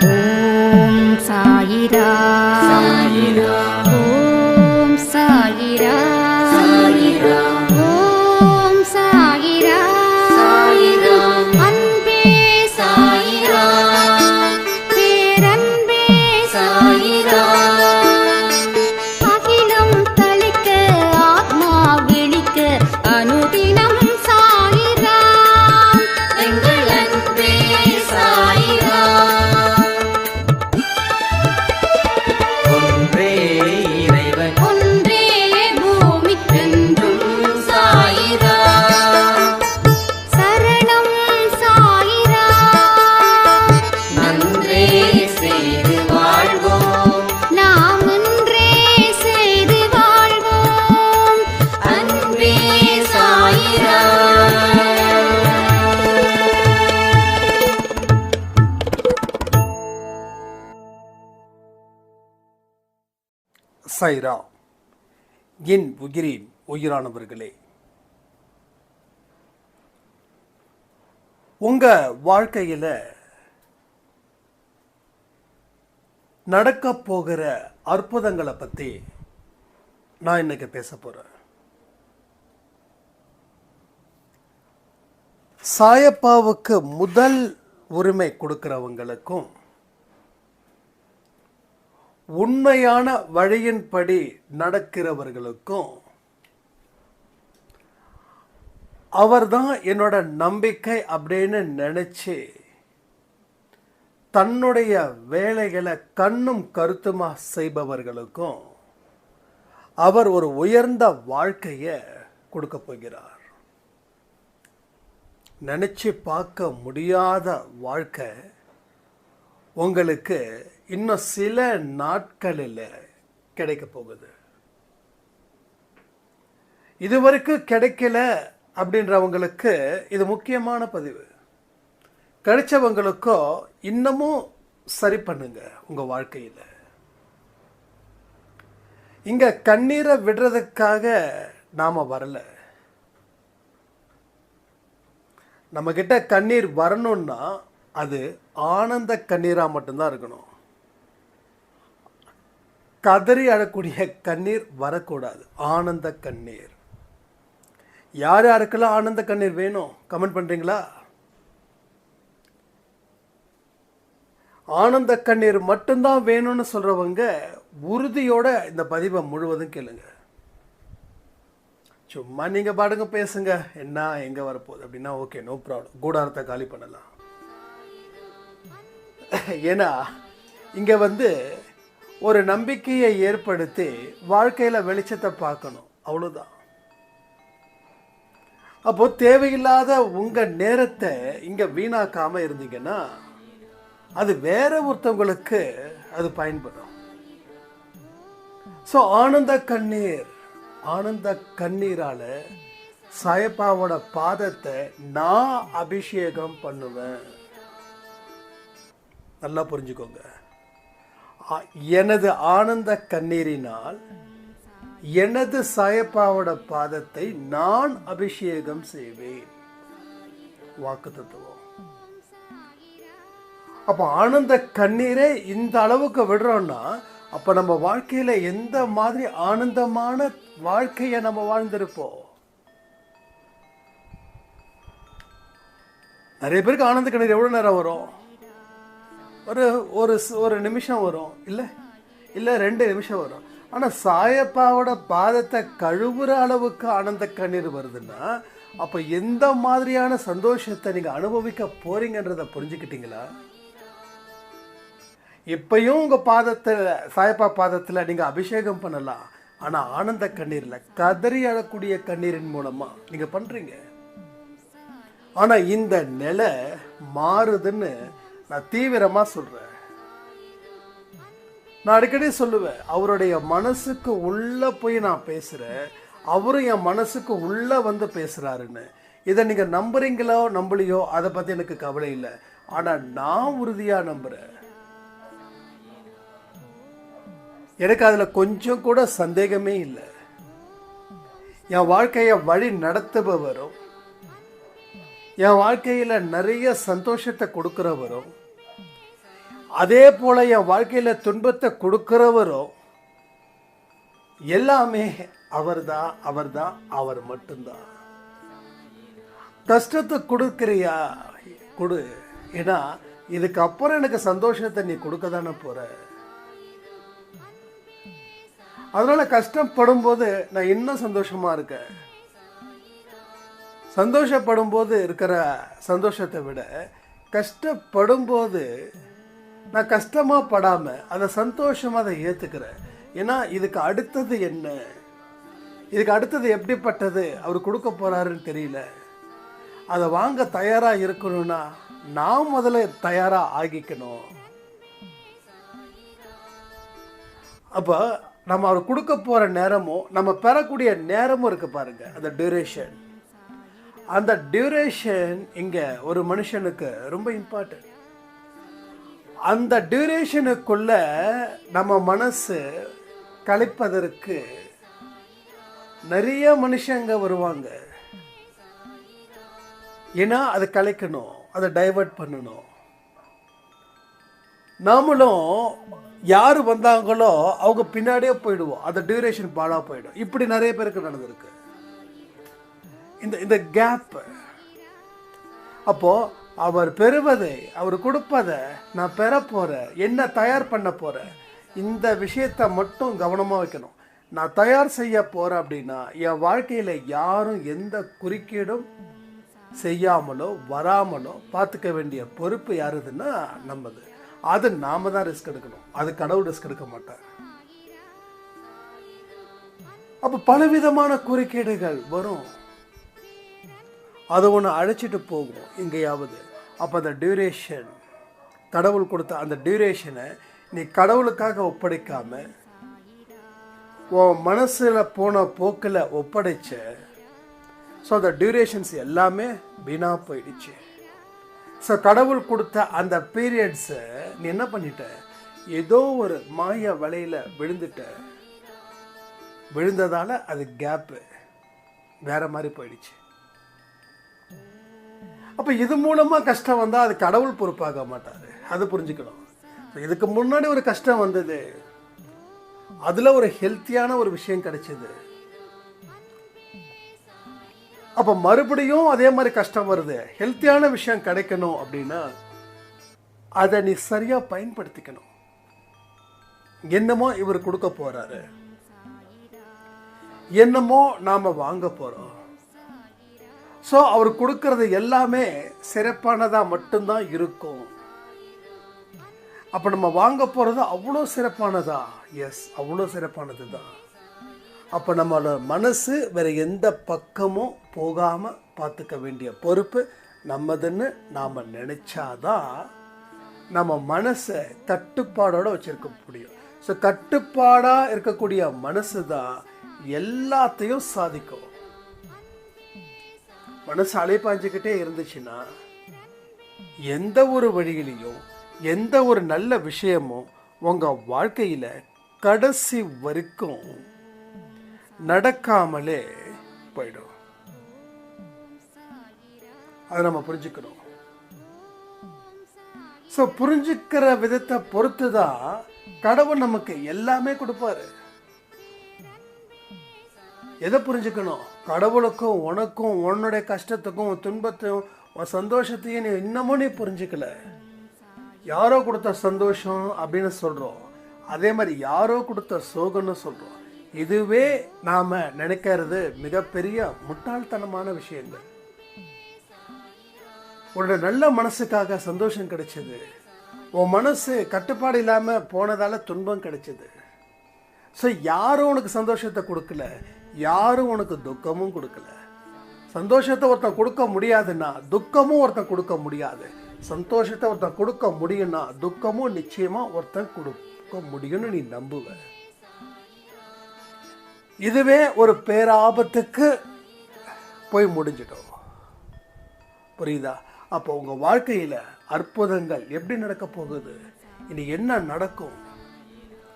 ஓம் சாயிரா சைரா. என் உயிரின் உயிரானவர்களே. உங்க வாழ்க்கையில நடக்க போகிற அற்புதங்களை பத்தி நான் இன்னைக்கு பேச போறேன். சாயப்பாவுக்கு முதல் உரிமை கொடுக்கிறவங்களுக்கும் உண்மையான வழியின்படி நடக்கிறவர்களுக்கும் அவர்தான் என்னோட நம்பிக்கை அப்படின்னு நினைச்சு தன்னுடைய வேலைகளை கண்ணும் கருத்துமா செய்பவர்களுக்கும் அவர் ஒரு உயர்ந்த வாழ்க்கையை கொடுக்க போகிறார். நினைச்சு பார்க்க முடியாத வாழ்க்கை உங்களுக்கு இன்னும் சில நாட்களில் கிடைக்க போகுது. இதுவரைக்கும் கிடைக்கல அப்படின்றவங்களுக்கு இது முக்கியமான பதிவு. கிடைச்சவங்களுக்கோ இன்னமும் சரி பண்ணுங்க உங்க வாழ்க்கையில். இங்க கண்ணீரை விடுறதுக்காக நாம வரல. நம்ம கிட்ட கண்ணீர் வரணும்னா அது ஆனந்த கண்ணீராக மட்டும்தான் இருக்கணும். கதறி அழக்கூடிய கண்ணீர் வரக்கூடாது. ஆனந்த கண்ணீர். யார் யாருக்கெல்லாம் ஆனந்த கண்ணீர் வேணும்? கமெண்ட் பண்ணுறீங்களா ஆனந்த கண்ணீர் மட்டும்தான் வேணும்னு சொல்கிறவங்க உறுதியோட இந்த பதிவை முழுவதும் கேளுங்க. சும்மா நீங்கள் பாடுங்க பேசுங்க. என்ன எங்கே வரப்போகுது அப்படின்னா ஓகே நோ ப்ராப்ளம் கூடாரத்தை காலி பண்ணலாம். ஏன்னா இங்கே வந்து ஒரு நம்பிக்கையை ஏற்படுத்தி வாழ்க்கையில் வெளிச்சத்தை பார்க்கணும். அவ்வளோதான் அப்போ தேவையில்லாத உங்கள் நேரத்தை இங்கே வீணாக்காமல் இருந்தீங்கன்னா அது வேற ஒருத்தவங்களுக்கு அது பயன்படும். ஸோ ஆனந்த கண்ணீர் ஆனந்த கண்ணீரால் சாயப்பாவோட பாதத்தை நான் அபிஷேகம் பண்ணுவேன். நல்லா புரிஞ்சுக்கோங்க. எனது ஆனந்த கண்ணீரினால் எனது சாயப்பாவோட பாதத்தை நான் அபிஷேகம் செய்வேன். வாக்கு தத்துவம். அப்போ ஆனந்த கண்ணீரே இந்த அளவுக்கு விடுறோம்னா அப்போ நம்ம வாழ்க்கையில எந்த மாதிரி ஆனந்தமான வாழ்க்கையை நம்ம வாழ்ந்திருப்போம்? நிறைய பேருக்கு ஆனந்த கண்ணீர் எவ்வளோ நேரம் வரும்? ஒரு ஒரு ஒரு நிமிஷம் வரும். இல்லை? இல்லை ரெண்டு நிமிஷம் வரும். ஆனால் சாயப்பாவோட பாதத்தை கழுவுற அளவுக்கு ஆனந்த கண்ணீர் வருதுன்னா அப்போ எந்த மாதிரியான சந்தோஷத்தை நீங்கள் அனுபவிக்க போறீங்கன்றதை புரிஞ்சுக்கிட்டீங்களா? இப்பையும் உங்கள் பாதத்தில் சாயப்பா பாதத்தில் நீங்கள் அபிஷேகம் பண்ணலாம். ஆனால் ஆனந்த கண்ணீரில் கதறி அழக்கூடிய கண்ணீரின் மூலமாக நீங்கள் பண்ணுறீங்க ஆனால் இந்த நிலை மாறுதுன்னு நான் தீவிரமாக சொல்கிறேன் நான் அடிக்கடி சொல்லுவேன் அவருடைய மனசுக்கு உள்ளே போய் நான் பேசுகிறேன் அவரும் என் மனசுக்கு உள்ளே வந்து பேசுகிறாருன்னு இதை நீங்கள் நம்புறீங்களோ நம்பலையோ அதை பற்றி எனக்கு கவலை இல்லை. ஆனால் நான் உறுதியாக நம்புகிறேன் எனக்கு அதில் கொஞ்சம் கூட சந்தேகமே இல்லை. என் வாழ்க்கையை வழி நடத்துபவரும் என் வாழ்க்கையில் நிறைய சந்தோஷத்தை கொடுக்குறவரும் அதே போல என் வாழ்க்கையில் துன்பத்தை கொடுக்குறவரோ எல்லாமே அவர்தான் அவர்தான் அவர் மட்டும்தான் கஷ்டத்தை கொடுக்குறியா? கொடு. ஏன்னா இதுக்கு அப்புறம் எனக்கு சந்தோஷத்தை நீ கொடுக்க தானே போற. அதனால கஷ்டப்படும் போது நான் இன்னும் சந்தோஷமா இருக்கேன். சந்தோஷப்படும் போது இருக்கிற சந்தோஷத்தை விட கஷ்டப்படும் போது நான் கஷ்டமாக படாமல் அதை சந்தோஷமாக அதை ஏற்றுக்கிறேன் ஏன்னா இதுக்கு அடுத்தது என்ன? இதுக்கு அடுத்தது எப்படிப்பட்டது? அவர் கொடுக்க போகிறாருன்னு தெரியல. அதை வாங்க தயாராக இருக்கணும்னா நான் முதல்ல தயாராக ஆகிக்கணும். அப்போ நம்ம அவர் கொடுக்க போகிற நேரமும் நம்ம பெறக்கூடிய நேரமும் இருக்குது பாருங்கள் அந்த டியூரேஷன் அந்த டியூரேஷன் இங்கே ஒரு மனுஷனுக்கு ரொம்ப இம்பார்ட்டன்ட் அந்த டியூரேஷனுக்குள்ள நம்ம மனசு கழிப்பதற்கு நிறைய மனுஷங்க வருவாங்க. ஏன்னா அதை கலைக்கணும் அதை டைவர்ட் பண்ணணும். நாமளும் யார் வந்தாங்களோ அவங்க பின்னாடியே போயிடுவோம். அந்த டியூரேஷன் பாடாக போயிடும். இப்படி நிறைய பேருக்கு நடந்திருக்கு. இந்த இந்த கேப்பு அப்போது அவர் பெறுவதை அவர் கொடுப்பதை நான் பெற போறேன் என்ன தயார் பண்ண போகிறேன் இந்த விஷயத்தை மட்டும் கவனமாக வைக்கணும். நான் தயார் செய்ய போகிறேன் அப்படின்னா என் வாழ்க்கையில் யாரும் எந்த குறுக்கீடும் செய்யாமலோ வராமலோ பார்த்துக்க வேண்டிய பொறுப்பு யாருதுன்னா நம்மது. அது நாம தான் ரிஸ்க் எடுக்கணும். அது கடவுள் ரிஸ்க் எடுக்க மாட்டார். அப்போ பலவிதமான குறுக்கீடுகள் வரும். அதை ஒன்று அழைச்சிட்டு போகும் எங்கேயாவது. அப்போ அந்த டியூரேஷன் கடவுள் கொடுத்த அந்த டியூரேஷனை நீ கடவுளுக்காக ஒப்படைக்காம உன் மனசில் போன போக்கில் ஒப்படைச்ச ஸோ அந்த டியூரேஷன்ஸ் எல்லாமே வீணாக போயிடுச்சு. ஸோ கடவுள் கொடுத்த அந்த பீரியட்ஸை நீ என்ன பண்ணிட்ட? ஏதோ ஒரு மாய வலையில் விழுந்துட்ட. விழுந்ததால அது கேப்பு வேற மாதிரி போயிடுச்சு. அப்போ இது மூலமாக கஷ்டம் வந்தால் அது கடவுள் பொறுப்பாக மாட்டார். அது புரிஞ்சுக்கணும். இதுக்கு முன்னாடி ஒரு கஷ்டம் வந்தது. அதில் ஒரு ஹெல்த்தியான ஒரு விஷயம் கிடைச்சது. அப்போ மறுபடியும் அதே மாதிரி கஷ்டம் வருது. ஹெல்த்தியான விஷயம் கிடைக்கணும் அப்படின்னா அதை நீ சரியா பயன்படுத்திக்கணும். என்னமோ இவர் கொடுக்க போறாரு. என்னமோ நாம வாங்க போறோம். ஸோ அவர் கொடுக்கறது எல்லாமே சிறப்பானதாக மட்டும்தான் இருக்கும். அப்போ நம்ம வாங்க போகிறது அவ்வளோ சிறப்பானதா? எஸ் அவ்வளோ சிறப்பானது தான் அப்போ நம்மளோட மனசு வேறு எந்த பக்கமும் போகாமல் பார்த்துக்க வேண்டிய பொறுப்பு நம்மதுன்னு நாம் நினச்சாதான் நம்ம மனசை தட்டுப்பாடோடு வச்சுருக்க முடியும். ஸோ கட்டுப்பாடாக இருக்கக்கூடிய மனசு தான் எல்லாத்தையும் சாதிக்கும். மனசு அலைப்பாஞ்சுக்கிட்டே இருந்துச்சுன்னா எந்த ஒரு வழியிலையும் எந்த ஒரு நல்ல விஷயமும் உங்க வாழ்க்கையில கடைசி வரைக்கும் நடக்காமலே போயிடும். அதை நம்ம புரிஞ்சுக்கணும். ஸோ புரிஞ்சுக்கிற விதத்தை பொறுத்து தான் கடவுள் நமக்கு எல்லாமே கொடுப்பாரு. எதை புரிஞ்சுக்கணும்? கடவுளுக்கும் உனக்கும் உன்னுடைய கஷ்டத்துக்கும் துன்பத்தையும் உன் சந்தோஷத்தையும் நீ இன்னமும் நீ புரிஞ்சுக்கல. யாரோ கொடுத்த சந்தோஷம் அப்படின்னு சொல்கிறோம் அதே மாதிரி யாரோ கொடுத்த சோகம்னு சொல்கிறோம் இதுவே நாம் நினைக்கிறது மிகப்பெரிய முட்டாள்தனமான விஷயங்கள். உன்னோட நல்ல மனசுக்காக சந்தோஷம் கிடைச்சது. உன் மனசு கட்டுப்பாடு இல்லாமல் போனதால் துன்பம் கிடைச்சது. ஸோ யாரும் உனக்கு சந்தோஷத்தை கொடுக்கல. யாரும் உனக்கு துக்கமும் கொடுக்கல. சந்தோஷத்தை ஒருத்தன் கொடுக்க முடியாதுன்னா துக்கமும் ஒருத்தன் கொடுக்க முடியாது. சந்தோஷத்தை ஒருத்தன் கொடுக்க முடியும்னா துக்கமும் நிச்சயமா ஒருத்தன் கொடுக்க முடியும்னு நீ நம்புவ. இதுவே ஒரு பேராபத்துக்கு போய் முடிஞ்சிட்டோம் புரியுதா? அப்போ உங்கள் வாழ்க்கையில அற்புதங்கள் எப்படி நடக்க போகுது? இனி என்ன நடக்கும்?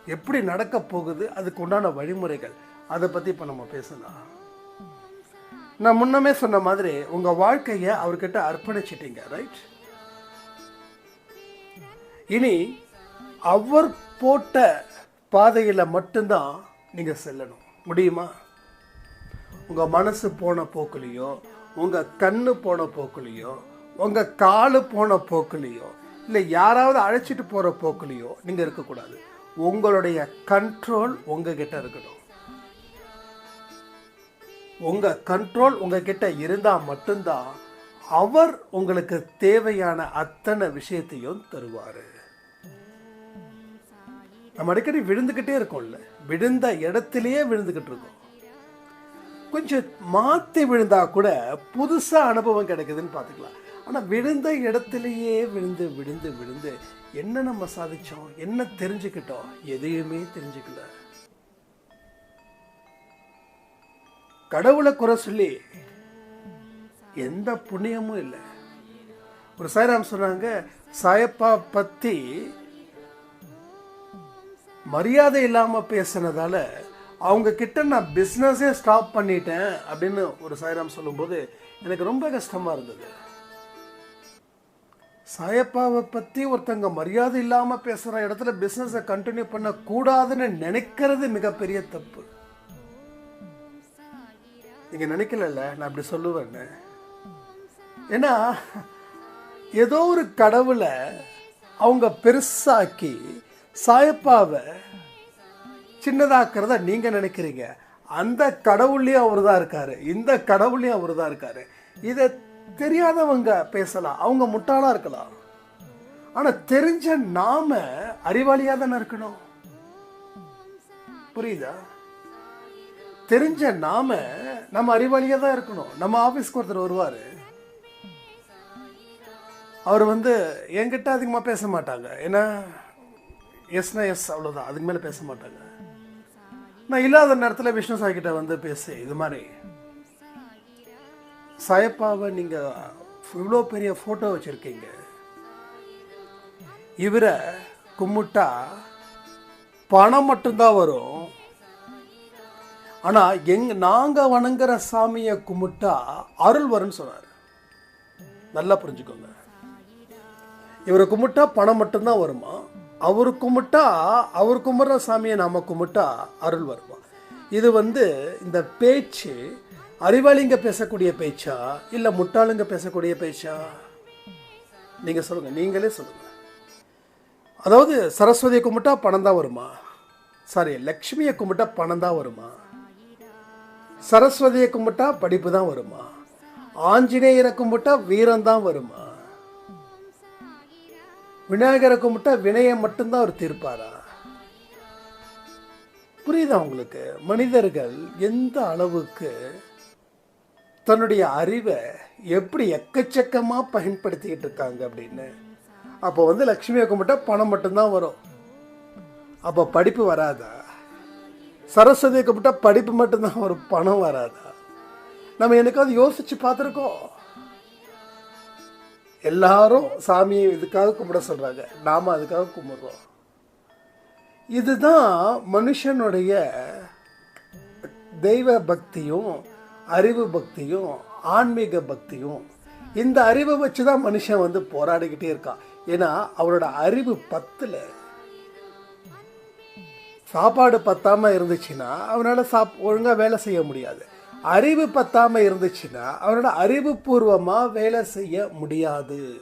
எப்படி நடக்க போகுது? அதுக்கு உண்டான வழிமுறைகள். அதை பற்றி இப்போ நம்ம பேசலாம். நான் முன்னமே சொன்ன மாதிரி உங்கள் வாழ்க்கையை அவர்கிட்ட அர்ப்பணிச்சிட்டீங்க ரைட் இனி அவர் போட்ட பாதையில் மட்டும்தான் நீங்கள் செல்லணும். முடியுமா? உங்கள் மனசு போன போக்குலேயோ உங்கள் கண்ணு போன போக்குலேயோ உங்கள் காலு போன போக்குலேயோ இல்லை யாராவது அழைச்சிட்டு போகிற போக்குலேயோ நீங்கள் இருக்கக்கூடாது. உங்களுடைய கண்ட்ரோல் உங்ககிட்ட இருக்கணும். உங்கள் கண்ட்ரோல் உங்ககிட்ட இருந்தால் மட்டும்தான் அவர் உங்களுக்கு தேவையான அத்தனை விஷயத்தையும் தருவார். நம்ம அடிக்கடி விழுந்துக்கிட்டே இருக்கோம்ல. விழுந்த இடத்திலேயே விழுந்துக்கிட்டு இருக்கோம். கொஞ்சம் மாற்றி விழுந்தா கூட புதுசாக அனுபவம் கிடைக்குதுன்னு பார்த்துக்கலாம். ஆனால் விழுந்த இடத்துலையே விழுந்து விழுந்து விழுந்து என்ன நம்ம சாதித்தோம் என்ன தெரிஞ்சுக்கிட்டோம்? எதையுமே தெரிஞ்சுக்கல. கடவுளை குறை சொல்லி எந்த புண்ணியமும் இல்லை. ஒரு சாய்ராம் சொன்னாங்க சாயப்பா பற்றி மரியாதை இல்லாமல் பேசுனதால அவங்க கிட்ட நான் பிஸ்னஸே ஸ்டாப் பண்ணிட்டேன் அப்படின்னு ஒரு சாய்ராம் சொல்லும்போது எனக்கு ரொம்ப கஷ்டமாக இருந்தது. சாயப்பாவை பற்றி ஒருத்தங்க மரியாதை இல்லாமல் பேசுகிற இடத்துல பிஸ்னஸை கண்டினியூ பண்ணக்கூடாதுன்னு நினைக்கிறது மிகப்பெரிய தப்பு. நீங்கள் நினைக்கலல்ல நான் அப்படி சொல்லுவேன்னு. ஏன்னா ஏதோ ஒரு கடவுளை அவங்க பெருசாக்கி சாயப்பாவை சின்னதாக்குறத நீங்க நினைக்கிறீங்க. அந்த கடவுள்லேயும் அவர் தான் இருக்காரு. இந்த கடவுள்லேயும் அவர் தான் இருக்காரு. இதை தெரியாதவங்க பேசலாம். அவங்க முட்டாளா இருக்கலாம். ஆனா தெரிஞ்ச நாம அறிவாளியா தானே இருக்கணும். புரியுதா? தெரிஞ்ச நாம நம்ம அறிவாளியா தான் இருக்கணும். நம்ம ஆஃபீஸ்க்கு ஒருத்தர் வருவார். அவர் வந்து என்கிட்ட அதிகமாக பேச மாட்டாங்க. ஏன்னா எஸ்னா எஸ் அவ்வளோதான் அதுக்கு மேலே பேச மாட்டாங்க. நான் இல்லாத நேரத்தில் விஷ்ணு சாய் கிட்ட வந்து பேசி இது மாதிரி. சாயப்பாவை நீங்கள் இவ்வளோ பெரிய ஃபோட்டோ வச்சுருக்கீங்க. இவரை கும்பிட்டா பணம் மட்டும்தான் வரும். ஆனால் எங் நாங்கள் வணங்குற சாமியை கும்பிட்டா அருள் வரும்னு சொன்னார். நல்லா புரிஞ்சுக்கோங்க. இவரை கும்பிட்டா பணம் மட்டும்தான் வருமா? அவர் கும்பிட்டா அவர் கும்பிட்ற சாமியை நாம கும்பிட்டா அருள் வருமா? இது வந்து இந்த பேச்சு அறிவாளிங்க பேசக்கூடிய பேச்சா? இல்லை முட்டாளுங்க பேசக்கூடிய பேச்சா? நீங்கள் சொல்லுங்கள் நீங்களே சொல்லுங்கள் அதாவது சரஸ்வதியை கும்பிட்டா பணம் தான் வருமா? சாரி லக்ஷ்மியை கும்பிட்டா பணம் தான் வருமா? சரஸ்வதியை கும்பிட்டா படிப்பு தான் வருமா? ஆஞ்சநேயரை கும்பிட்டா வீரம் தான் வருமா? விநாயகரை கும்பிட்டா வினயம் மட்டும்தான் அவர் தீர்ப்பாரா? புரியுதா உங்களுக்கு? மனிதர்கள் எந்த அளவுக்கு தன்னுடைய அறிவை எப்படி எக்கச்சக்கமாக பயன்படுத்திக்கிட்டு இருக்காங்க அப்படின்னு? அப்போ வந்து லக்ஷ்மியை கும்பிட்டா பணம் மட்டும்தான் வரும். அப்போ படிப்பு வராதா? சரஸ்வதி கும்பிட்டா படிப்பு மட்டும்தான் ஒரு பணம் வராதா? நம்ம எனக்காவது யோசிச்சு பார்த்துருக்கோம். எல்லாரும் சாமியை இதுக்காக கும்பிட சொல்கிறாங்க நாம அதுக்காக கும்பிட்றோம். இதுதான் மனுஷனுடைய தெய்வ பக்தியும் அறிவு பக்தியும் ஆன்மீக பக்தியும். இந்த அறிவை வச்சு தான் மனுஷன் வந்து போராடிக்கிட்டே இருக்கான். ஏன்னா அவரோட அறிவு பத்தில் சாப்பாடு பத்தாமல் இருந்துச்சுன்னா அவனால் சாப் ஒழுங்காக வேலை செய்ய முடியாது. அறிவு பத்தாமல் இருந்துச்சுன்னா அவனோட அறிவுபூர்வமாக வேலை செய்ய முடியாது.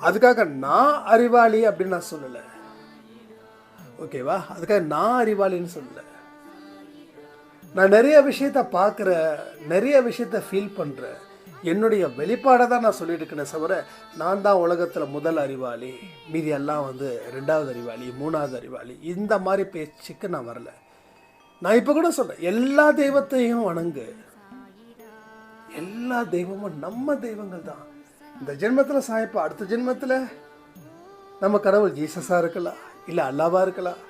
அதுக்காக நான் அறிவாளி அப்படின்னு நான் சொல்லலை. ஓகேவா அதுக்காக நான் அறிவாளின்னு சொல்லலை. நான் நிறைய விஷயத்த பார்க்குறேன் நிறைய விஷயத்த ஃபீல் பண்ணுறேன் என்னுடைய வெளிப்பாடை தான் நான் சொல்லிட்டு இருக்கேனே தவிர நான் தான் உலகத்தில் முதல் அறிவாளி. மீதி எல்லாம் வந்து ரெண்டாவது அறிவாளி மூணாவது அறிவாளி. இந்த மாதிரி பேச்சுக்கு நான் வரல. நான் இப்போ கூட சொல்கிறேன் எல்லா தெய்வத்தையும் வணங்கு. எல்லா தெய்வமும் நம்ம தெய்வங்கள் தான். இந்த ஜென்மத்தில் சாயப்பா அடுத்த ஜென்மத்தில் நம்ம கடவுள் ஜீசஸாக இருக்கலாம் இல்லை அல்லாவாக இருக்கலாம்.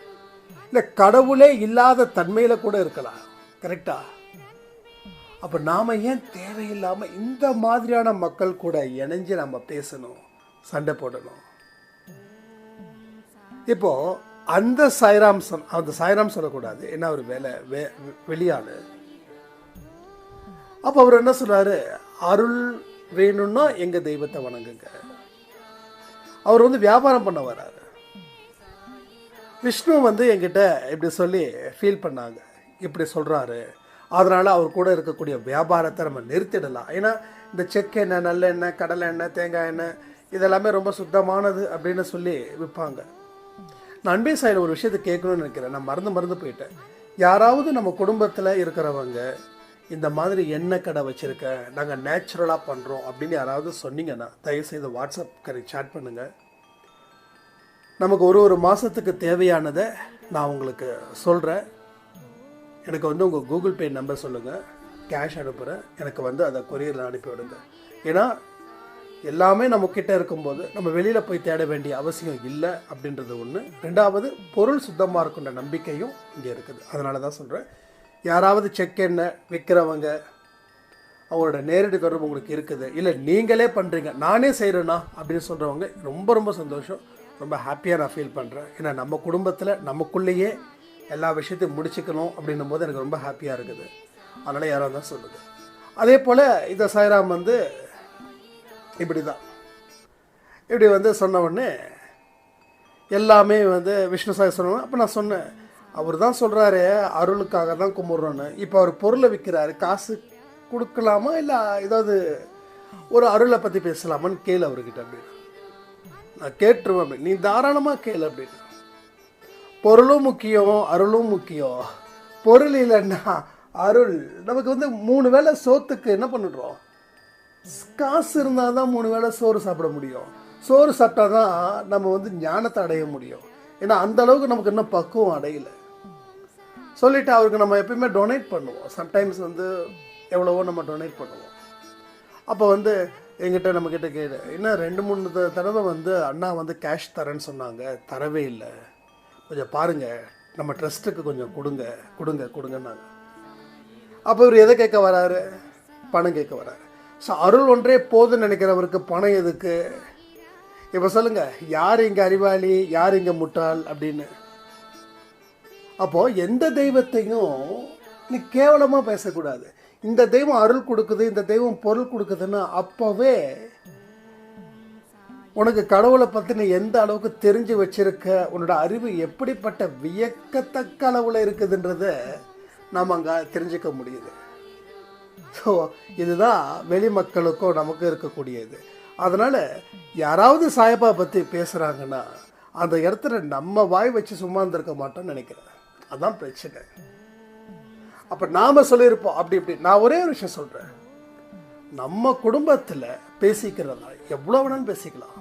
இல்லை கடவுளே இல்லாத தன்மையில் கூட இருக்கலாம். கரெக்டாக அப்போ நாம் ஏன் தேவையில்லாமல் இந்த மாதிரியான மக்கள் கூட இணைஞ்சு நம்ம பேசணும் சண்டை போடணும்? இப்போ அந்த சாய்ராம்சன் அந்த சாய்ராம் சொல்லக்கூடாது. என்ன அவர் வேலை வே வெளியாளு. அப்போ அவர் என்ன சொல்றாரு? அருள் வேணும்னா எங்கள் தெய்வத்தை வணங்குங்க. அவர் வந்து வியாபாரம் பண்ண வர்றாரு விஷ்ணு வந்து என்கிட்ட இப்படி சொல்லி ஃபீல் பண்ணாங்க. இப்படி சொல்கிறாரு அதனால் அவர் கூட இருக்கக்கூடிய வியாபாரத்தை நம்ம நிறுத்திடலாம். ஏன்னா இந்த செக் எண்ணெய் நல்லெண்ணெய் கடலை எண்ணெய் தேங்காய் எண்ணெய் இதெல்லாமே ரொம்ப சுத்தமானது அப்படின்னு சொல்லி விற்பாங்க. நான் அன்பே சாயில் ஒரு விஷயத்தை கேட்கணும்னு நினைக்கிறேன். நான் மறந்து மறந்து போயிட்டேன். யாராவது நம்ம குடும்பத்தில் இருக்கிறவங்க இந்த மாதிரி எண்ணெய் கடை வச்சுருக்கேன் நாங்கள் நேச்சுரலாக பண்ணுறோம் அப்படின்னு யாராவது சொன்னீங்கன்னா தயவுசெய்து வாட்ஸ்அப் கரை சாட் பண்ணுங்கள் நமக்கு ஒரு ஒரு மாதத்துக்கு தேவையானதை நான் உங்களுக்கு சொல்கிறேன் எனக்கு வந்து உங்கள் கூகுள் பே நம்பர் சொல்லுங்கள் கேஷ் அனுப்புகிறேன் எனக்கு வந்து அதை கொரியரில் அனுப்பி விடுங்க. ஏன்னா எல்லாமே நம்ம கிட்ட இருக்கும்போது நம்ம வெளியில் போய் தேட வேண்டிய அவசியம் இல்லை அப்படின்றது ஒன்று ரெண்டாவது பொருள் சுத்தமாக இருக்குன்ற நம்பிக்கையும் இங்கே இருக்குது. அதனால தான் சொல்கிறேன் யாராவது செக் எண்ணெய் விற்கிறவங்க அவங்களோட நேரடி தொடர்பு உங்களுக்கு இருக்குது. இல்லை நீங்களே பண்ணுறீங்க நானே செய்கிறேண்ணா அப்படின்னு சொல்கிறவங்க ரொம்ப ரொம்ப சந்தோஷம். ரொம்ப ஹாப்பியாக நான் ஃபீல் பண்ணுறேன் ஏன்னா நம்ம குடும்பத்தில் நமக்குள்ளேயே எல்லா விஷயத்தையும் முடிச்சுக்கணும் அப்படின்னும் போது எனக்கு ரொம்ப ஹாப்பியாக இருக்குது. அதனால் யாராக இருந்தால் சொல்லுங்கள் அதே போல் இந்த சாய்ராம் வந்து இப்படி தான் இப்படி வந்து சொன்ன உடனே எல்லாமே வந்து விஷ்ணு சாய் சொன்ன அப்போ நான் சொன்னேன் அவர் தான் சொல்கிறாரு அருளுக்காக தான் கும்பிட்றோன்னு. இப்போ அவர் பொருளை விற்கிறாரு காசு கொடுக்கலாமா இல்லை ஏதாவது ஒரு அருளை பற்றி பேசலாமான்னு கேளு அவர்கிட்ட அப்படின்னு. நான் கேட்டுருவேன் அப்படின்னு. நீ தாராளமாக கேளு அப்படின்னு. பொருளும் முக்கியம் அருளும் முக்கியம். பொருள் இல்லைன்னா அருள். நமக்கு வந்து மூணு வேளை சோத்துக்கு என்ன பண்ணுறோம் காசு இருந்தால் தான் மூணு வேளை சோறு சாப்பிட முடியும். சோறு சாப்பிட்டா தான் நம்ம வந்து ஞானத்தை அடைய முடியும். ஏன்னா அந்த அளவுக்கு நமக்கு இன்னும் பக்குவம் அடையல. சொல்லிட்டு அவருக்கு நம்ம எப்பயுமே டொனேட் பண்ணுவோம். சம்டைம்ஸ் வந்து எவ்வளவோ நம்ம டொனேட் பண்ணுவோம். அப்போ வந்து எங்கிட்ட நம்மக்கிட்ட கேடு இன்னும் ரெண்டு மூணு த- தடவை வந்து அண்ணா வந்து கேஷ் தரேன்னு சொன்னாங்க. தரவே இல்லை. கொஞ்சம் பாருங்கள் நம்ம ட்ரஸ்ட்டுக்கு கொஞ்சம் கொடுங்க கொடுங்க கொடுங்கன்னாங்க. அப்போ இவர் எதை கேட்க வராரு? பணம் கேட்க வராரு. ஸோ அருள் ஒன்றே போதும்னு நினைக்கிறவருக்கு பணம் எதுக்கு? இப்போ சொல்லுங்க யார் இங்கே அறிவாளி யார் இங்கே முட்டாள் அப்படின்னு. அப்போது எந்த தெய்வத்தையும் நீ கேவலமாக பேசக்கூடாது. இந்த தெய்வம் அருள் கொடுக்குது இந்த தெய்வம் பொருள் கொடுக்குதுன்னா அப்போவே உனக்கு கடவுளை பற்றி நீ எந்த அளவுக்கு தெரிஞ்சு வச்சிருக்க? உன்னோட அறிவு எப்படிப்பட்ட வியக்கத்தக்க அளவில் இருக்குதுன்றத நாம் அங்கே தெரிஞ்சுக்க முடியுது. ஸோ இதுதான் வெளி மக்களுக்கும் நமக்கு இருக்கக்கூடியது. அதனால் யாராவது சாயப்பா பற்றி பேசுகிறாங்கன்னா அந்த இடத்துல நம்ம வாய் வச்சு சும்மா இருந்திருக்க மாட்டோம்னு நினைக்கிறேன். அதான் பிரச்சனை. அப்போ நாம் சொல்லியிருப்போம் அப்படி இப்படி. நான் ஒரே ஒரு விஷயம் சொல்கிறேன் நம்ம குடும்பத்தில் பேசிக்கிறதா எவ்வளோ வேணாலும் பேசிக்கலாம்.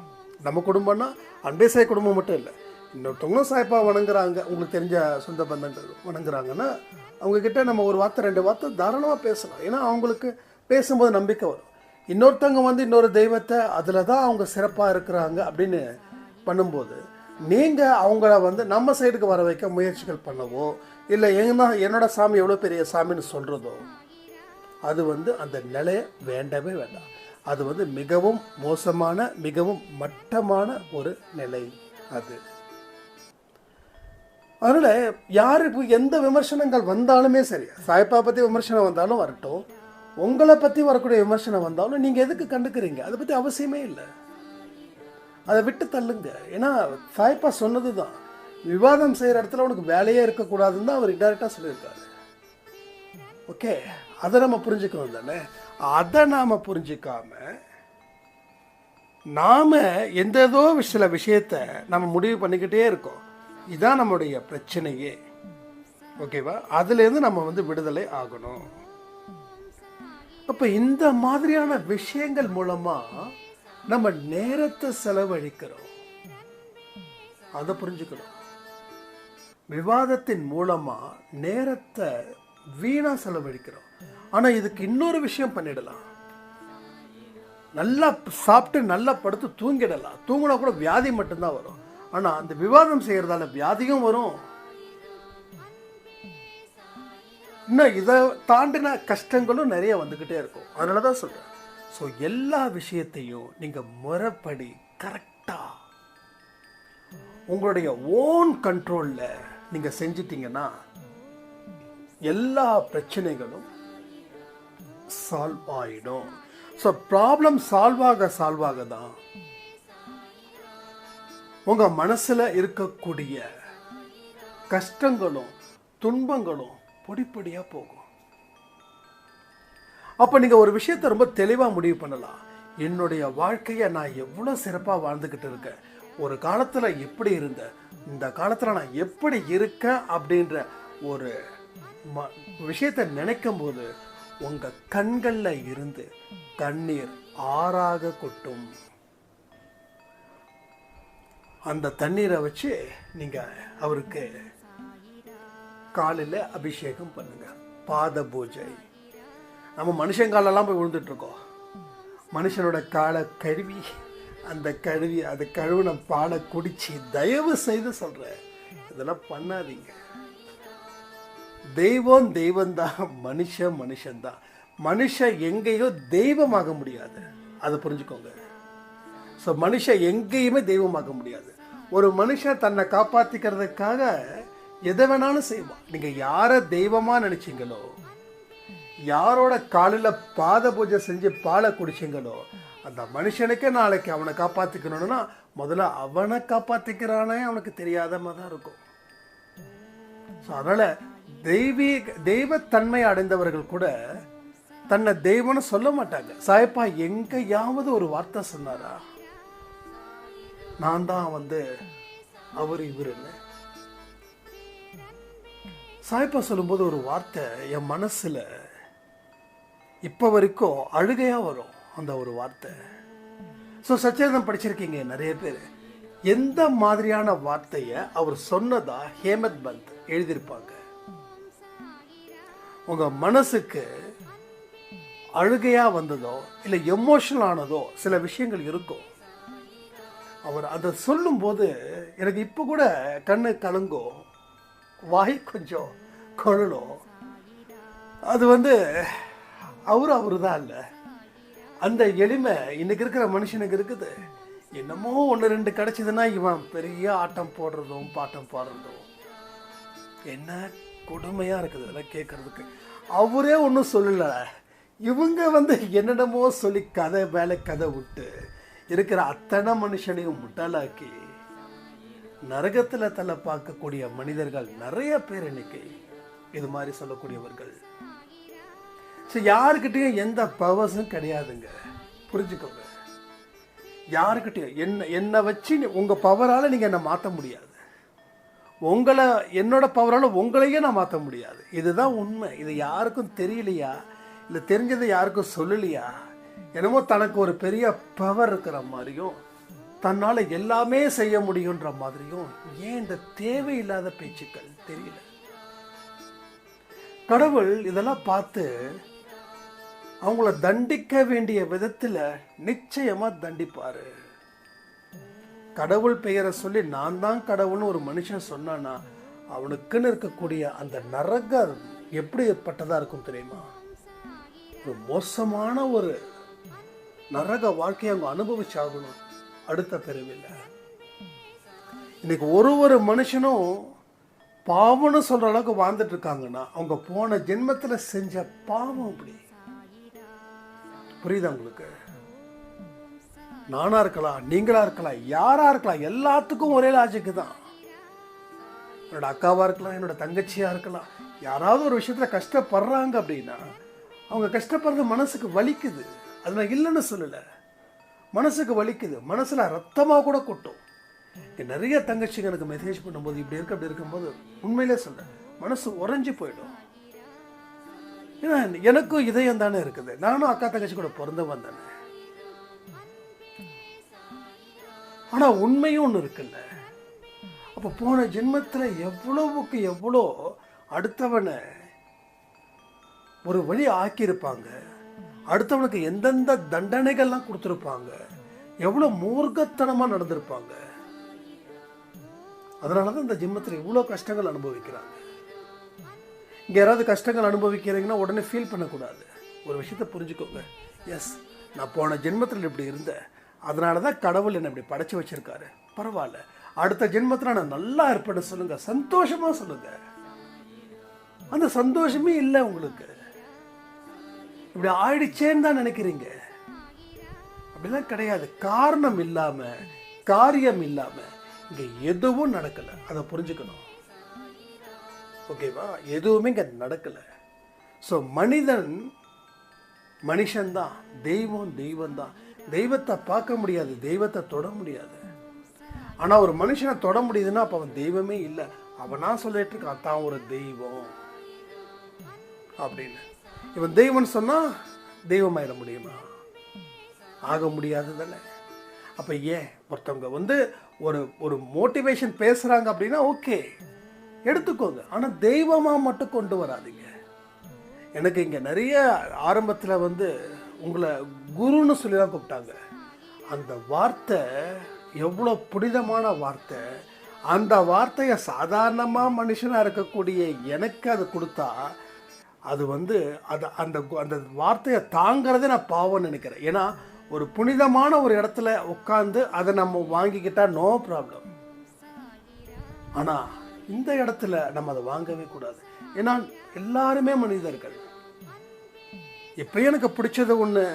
நம்ம குடும்பம்னா அன்பே சாய் குடும்பம் மட்டும் இல்லை. இன்னொருத்தவங்களும் சாய்ப்பா வணங்குறாங்க. உங்களுக்கு தெரிஞ்ச சொந்த பந்தங்கள் வணங்குறாங்கன்னா அவங்கக்கிட்ட நம்ம ஒரு வார்த்தை ரெண்டு வார்த்தை தாராளமாக பேசலாம். ஏன்னா அவங்களுக்கு பேசும்போது நம்பிக்கை வரும். இன்னொருத்தவங்க வந்து இன்னொரு தெய்வத்தை அதில் தான் அவங்க சிறப்பாக இருக்கிறாங்க அப்படின்னு பண்ணும்போது நீங்கள் அவங்கள வந்து நம்ம சைடுக்கு வர வைக்க முயற்சிகள் பண்ணவோ இல்லை எங்கன்னா என்னோட சாமி எவ்வளோ பெரிய சாமின்னு சொல்கிறதோ அது வந்து அந்த நிலையை வேண்டவே வேண்டாம். அது வந்து மிகவும் மோசமான மிகவும் மட்டமான ஒரு நிலை அது. அதனால் யார் இப்போ எந்த விமர்சனங்கள் வந்தாலுமே சரி சாய்ப்பா பற்றி விமர்சனம் வந்தாலும் வரட்டும் உங்களை பற்றி வரக்கூடிய விமர்சனம் வந்தாலும் நீங்கள் எதுக்கு கண்டுக்கிறீங்க? அதை பற்றி அவசியமே இல்லை. அதை விட்டு தள்ளுங்க. ஏன்னா சாய்ப்பா சொன்னது தான் விவாதம் செய்கிற இடத்துல உனக்கு வேலையே இருக்கக்கூடாதுன்னு தான் அவர் இன்டெரக்டாக சொல்லியிருக்காரு. ஓகே அதை நம்ம புரிஞ்சுக்கணும் தானே? அதை நாம் புரிஞ்சிக்காம நாம் எந்த ஏதோ சில விஷயத்த நம்ம முடிவு பண்ணிக்கிட்டே இருக்கோம். இதுதான் நம்முடைய பிரச்சனையே. ஓகேவா? அதுலேருந்து நம்ம வந்து விடுதலை ஆகணும். அப்போ இந்த மாதிரியான விஷயங்கள் மூலமாக நம்ம நேரத்தை செலவழிக்கிறோம். அதை புரிஞ்சுக்கணும். விவாதத்தின் மூலமா நேரத்தை வீணாக செலவழிக்கிறோம். ஆனால் இதுக்கு இன்னொரு விஷயம் பண்ணிடலாம். நல்லா சாப்பிட்டு நல்லா படுத்து தூங்கிடலாம். தூங்கினா கூட வியாதி மட்டும்தான் வரும். ஆனால் அந்த விவாதம் செய்கிறதால வியாதியும் வரும். இன்னும் இதை தாண்டின கஷ்டங்களும் நிறைய வந்துக்கிட்டே இருக்கும். அதனால தான் சொல்கிறேன் ஸோ எல்லா விஷயத்தையும் நீங்கள் முறைப்படி கரெக்டாக உங்களுடைய ஓன் கண்ட்ரோலில் நீங்கள் செஞ்சிட்டிங்கன்னா எல்லா பிரச்சனைகளும் சால்வ் ஆகிடும் ஸோ ப்ராப்ளம் சால்வ் ஆக சால்வ் ஆக தான் உங்கள் மனசில் இருக்கக்கூடிய கஷ்டங்களும் துன்பங்களும் பொடிப்படியா போகும். அப்போ நீங்கள் ஒரு விஷயத்தை ரொம்ப தெளிவாக முடிவு பண்ணலாம். என்னுடைய வாழ்க்கையை நான் எவ்வளோ சிறப்பாக வாழ்ந்துக்கிட்டு இருக்கேன். ஒரு காலத்தில் எப்படி இருந்தேன் இந்த காலத்தில் நான் எப்படி இருக்கேன் அப்படின்ற ஒரு ம விஷயத்தை நினைக்கும் போது உங்கள் கண்களில் இருந்து தண்ணீர் ஆறாக கொட்டும். அந்த தண்ணீரை வச்சு நீங்கள் அவருக்கு காலில் அபிஷேகம் பண்ணுங்க. பாத பூஜை. நம்ம மனுஷங்காலெல்லாம் போய் விழுந்துட்டு இருக்கோம் மனுஷனோட காலை கழுவி அந்த கழுவி அதை கழுவின பாலை குடிச்சு தயவு செய்து சொல்கிறேன் இதெல்லாம் பண்ணாதீங்க. தெய்வம் தெய்வந்தான் மனுஷன் மனுஷன்தான் மனுஷன் எங்கேயோ தெய்வமாக முடியாது. அதை புரிஞ்சுக்கோங்க. ஸோ மனுஷன் எங்கேயுமே தெய்வமாக முடியாது. ஒரு மனுஷன் தன்னை காப்பாற்றிக்கிறதுக்காக எதை வேணாலும் செய்வான். நீங்கள் யாரை தெய்வமாக நினச்சிங்களோ யாரோட காலில் பாத பூஜை செஞ்சு பாலை குடிச்சிங்களோ அந்த மனுஷனுக்கே நாளைக்கு அவனை காப்பாற்றிக்கணும்னா முதல்ல அவனை காப்பாற்றிக்கிறானே அவனுக்கு தெரியாத மாதிரி தான் இருக்கும். ஸோ அதனால் தெய்வீக தெய்வத்தன்மை அடைந்தவர்கள் கூட தன்னை தெய்வம்னு சொல்ல மாட்டாங்க. சாயப்பா எங்கேயாவது ஒரு வார்த்தை சொன்னாரா? நான் தான் வந்து அவர் இவருன்னு. சாய்ப்பா சொல்லும்போது ஒரு வார்த்தை என் மனசில் இப்போ வரைக்கும் அழுகையாக வரும் அந்த ஒரு வார்த்தை. ஸோ சச்சரிதம் படிச்சிருக்கீங்க நிறைய பேர். எந்த மாதிரியான வார்த்தையை அவர் சொன்னதா ஹேமத் பந்த் எழுதியிருப்பாங்க? உங்க மனசுக்கு அழுகையா வந்ததோ இல்லை எமோஷனல் ஆனதோ சில விஷயங்கள் இருக்கும். அவர் அதை சொல்லும்போது எனக்கு இப்போ கூட கண்ணு கலங்கும். வாய் கொஞ்சம் குழலும். அது வந்து அவர் அவரு தான் இல்லை. அந்த எளிமை இன்னைக்கு இருக்கிற மனுஷனுக்கு இருக்குது. என்னமோ ஒன்று ரெண்டு கிடைச்சதுன்னா இவன் பெரிய ஆட்டம் போடுறதும் பாட்டம் பாடுறதும். என்ன கொடுமையாக இருக்குது இதெல்லாம் கேட்கறதுக்கு அவரே ஒன்றும் சொல்லல. இவங்க வந்து என்னென்னமோ சொல்லி கதை வேலை கதை விட்டு இருக்கிற அத்தனை மனுஷனையும் முட்டாளாக்கி நரகத்தில் தலை பார்க்கக்கூடிய மனிதர்கள் நிறைய பேர் இன்னைக்கு இது மாதிரி சொல்லக்கூடியவர்கள். ஸோ யாருக்கிட்டையும் எந்த பவர்ஸும் கிடையாதுங்க. புரிஞ்சுக்கோங்க. யாருக்கிட்டையும் என்ன என்னை வச்சு நீ- உங்க பவரால் நீங்கள் என்னை மாற்ற முடியாது. உங்களை என்னோட பவரால் உங்களையே நான் மாற்ற முடியாது. இதுதான் உண்மை. இது யாருக்கும் தெரியலையா? இல்லை தெரிஞ்சதை யாருக்கும் சொல்லலையா? என்னமோ தனக்கு ஒரு பெரிய பவர் இருக்கிற மாதிரியும் தன்னால் எல்லாமே செய்ய முடியுன்ற மாதிரியும் ஏன் இந்த தேவையில்லாத பேச்சுக்கள் தெரியல? கடவுள் இதெல்லாம் பார்த்து அவங்கள தண்டிக்க வேண்டிய விதத்தில் நிச்சயமாக தண்டிப்பார். கடவுள் பெயரை சொல்லி நான் தான் கடவுள்னு ஒரு மனுஷன் சொன்னானா அவனுக்குன்னு இருக்கக்கூடிய அந்த நரகம் எப்படிப்பட்டதா இருக்கும் தெரியுமா? ஒரு மோசமான ஒரு நரக வாழ்க்கையை அவங்க அனுபவிச்சாகணும் அடுத்த பிரிவில் இன்னைக்கு ஒரு ஒரு மனுஷனும் பாவம்னு சொல்ற அளவுக்கு வாழ்ந்துட்டு இருக்காங்கன்னா அவங்க போன ஜென்மத்துல செஞ்ச பாவம் அப்படி. புரியுதா உங்களுக்கு? நானா இருக்கலாம் நீங்களாக இருக்கலாம் யாராக இருக்கலாம் எல்லாத்துக்கும் ஒரே லாஜிக்கு தான். என்னோட அக்காவாக இருக்கலாம் என்னோட தங்கச்சியாக இருக்கலாம் யாராவது ஒரு விஷயத்தில் கஷ்டப்படுறாங்க அப்படின்னா அவங்க கஷ்டப்படுறது மனசுக்கு வலிக்குது. அது நான் இல்லைன்னு சொல்லலை. மனசுக்கு வலிக்குது. மனசில் ரத்தமாக கூட கொட்டும். நிறைய தங்கச்சிங்க எனக்கு மெசேஜ் பண்ணும்போது இப்படி இருக்கு அப்படி இருக்கும்போது உண்மையிலே சொல்கிறேன் மனசு உறைஞ்சி போயிடும். ஏன்னா எனக்கும் இதயம் தானே இருக்குது. நானும் அக்கா தங்கச்சி கூட பிறந்தவன் தானே ஆனால் உண்மையும் ஒன்று இருக்குல்ல. அப்போ போன ஜென்மத்தில் எவ்வளவுக்கு எவ்வளோ அடுத்தவனை ஒரு வழி ஆக்கியிருப்பாங்க. அடுத்தவனுக்கு எந்தெந்த தண்டனைகள்லாம் கொடுத்துருப்பாங்க. எவ்வளோ மூர்க்கத்தனமாக நடந்திருப்பாங்க. அதனால தான் இந்த ஜென்மத்தில் இவ்வளோ கஷ்டங்கள் அனுபவிக்கிறாங்க. இங்கே யாராவது கஷ்டங்கள் அனுபவிக்கிறீங்கன்னா உடனே ஃபீல் பண்ணக்கூடாது. ஒரு விஷயத்தை புரிஞ்சுக்கோங்க. எஸ் நான் போன ஜென்மத்தில் இப்படி இருந்தேன். அதனால தான் கடவுள் என்னை இப்படி படைச்சு வச்சிருக்காரு. பரவாயில்ல. அடுத்த ஜென்மத்தில் நான் நல்லா இருப்பேன்னு சொல்லுங்க. சந்தோஷமா சொல்லுங்க. அந்த சந்தோஷமே இல்லை உங்களுக்கு. இப்படி ஆயிடுச்சேன்னு தான் நினைக்கிறீங்க. அப்படிலாம் கிடையாது. காரணம் இல்லாம காரியம் இல்லாம இங்க எதுவும் நடக்கல. அதை புரிஞ்சுக்கணும். ஓகேவா? எதுவுமே இங்கே நடக்கலை. ஸோ மனிதன் மனுஷன்தான். தெய்வம் தெய்வம் தான் தெய்வத்தை பார்க்க முடியாது தெய்வத்தை தொட முடியாது. ஆனால் ஒரு மனுஷனை தொட முடியுதுன்னா அப்போ அவன் தெய்வமே இல்லை. அவனா சொல்லிட்டு இருக்கான் தான் ஒரு தெய்வம். அப்படின்னு. இவன் தெய்வம்னு சொன்னால் தெய்வமாயிட முடியுமா? ஆக முடியாது தானே. அப்போ ஏன்? ஒருத்தவங்க வந்து ஒரு ஒரு மோட்டிவேஷன் பேசுகிறாங்க அப்படின்னா ஓகே. எடுத்துக்கோங்க. ஆனால் தெய்வமாக மட்டும் கொண்டு வராதீங்க. எனக்கு இங்கே நிறைய ஆரம்பத்தில் வந்து உங்களை குருன்னு சொல்லி தான் கூப்பிட்டாங்க. அந்த வார்த்தை எவ்வளோ புனிதமான வார்த்தை. அந்த வார்த்தையை சாதாரணமாக மனுஷனாக இருக்கக்கூடிய எனக்கு அது கொடுத்தா அது வந்து அது அந்த அந்த வார்த்தையை தாங்கிறதே நான் பாவம்னு நினைக்கிறேன். ஏன்னா ஒரு புனிதமான ஒரு இடத்துல உட்காந்து அதை நம்ம வாங்கிக்கிட்டால் நோ ப்ராப்ளம் ஆனால் இந்த இடத்துல நம்ம அதை வாங்கவே கூடாது. ஏன்னா எல்லாருமே மனிதர்கள். இப்போ எனக்கு பிடிச்சது ஒன்று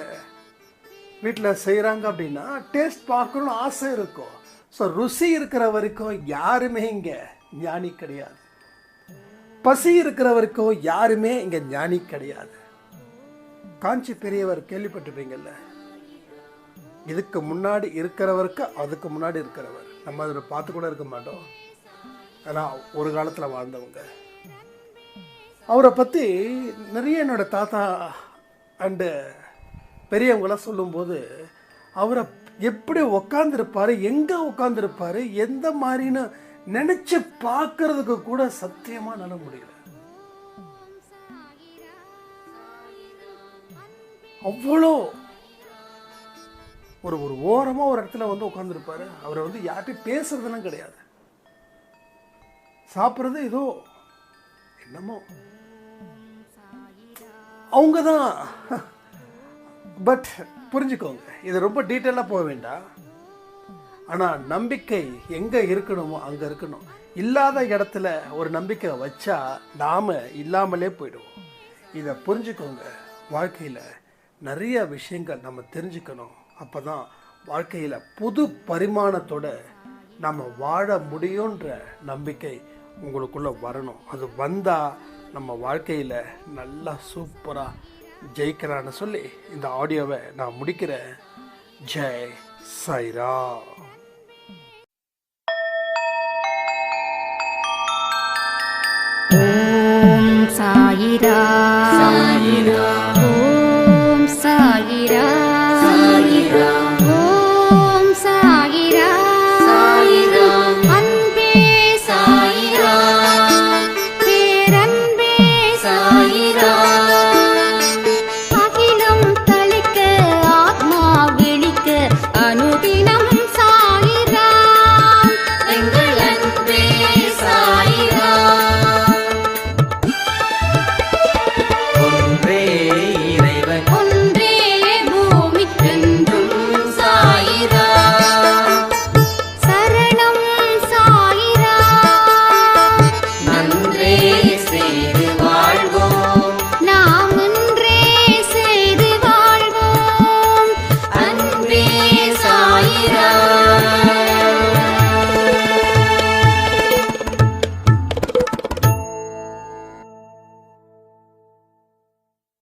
வீட்டில் செய்கிறாங்க அப்படின்னா டேஸ்ட் பார்க்கணும்னு ஆசை இருக்கும். ஸோ ருசி இருக்கிற வரைக்கும் யாருமே இங்கே ஞானி கிடையாது. பசி இருக்கிற வரைக்கும் யாருமே இங்கே ஞானி கிடையாது. காஞ்சி பெரியவர் கேள்விப்பட்டிருப்பீங்கல்ல? இதுக்கு முன்னாடி இருக்கிறவருக்கு அதுக்கு முன்னாடி இருக்கிறவர். நம்ம அதில் பார்த்து கூட இருக்க மாட்டோம். ஆனால் ஒரு காலத்தில் வாழ்ந்தவங்க. அவரை பற்றி நிறைய என்னோட தாத்தா அண்டு பெரியவங்களாம் சொல்லும்போது அவரை எப்படி உக்காந்துருப்பார் எங்கே உட்காந்துருப்பார் எந்த மாதிரின்னு நினச்சி பார்க்கறதுக்கு கூட சத்தியமாக நட முடியல. அவ்வளோ ஒரு ஒரு ஓரமாக ஒரு இடத்துல வந்து உட்காந்துருப்பாரு அவரை வந்து யார்கிட்டயும் பேசுறதுலாம் கிடையாது. சாப்பிட்றது ஏதோ என்னமோ அவங்க தான் பட் புரிஞ்சுக்கோங்க இது ரொம்ப டீட்டெயிலாக போக வேண்டாம். ஆனால் நம்பிக்கை எங்கே இருக்கணுமோ அங்கே இருக்கணும். இல்லாத இடத்துல ஒரு நம்பிக்கை வச்சா நாம் இல்லாமலே போயிடுவோம். இதை புரிஞ்சுக்கோங்க வாழ்க்கையில் நிறைய விஷயங்கள் நம்ம தெரிஞ்சுக்கணும். அப்போ தான் வாழ்க்கையில் புது பரிமாணத்தோட நம்ம வாழ முடியுன்ற நம்பிக்கை உங்களுக்குள்ளே வரணும். அது வந்தால் நம்ம வாழ்க்கையில் நல்லா சூப்பராக ஜெயிக்கிறான்னு சொல்லி இந்த ஆடியோவை நான் முடிக்கிறேன். ஜெய் சைரா ஓம் சாயிரா சாயிரா ஓம் சாயிரா சாயிரா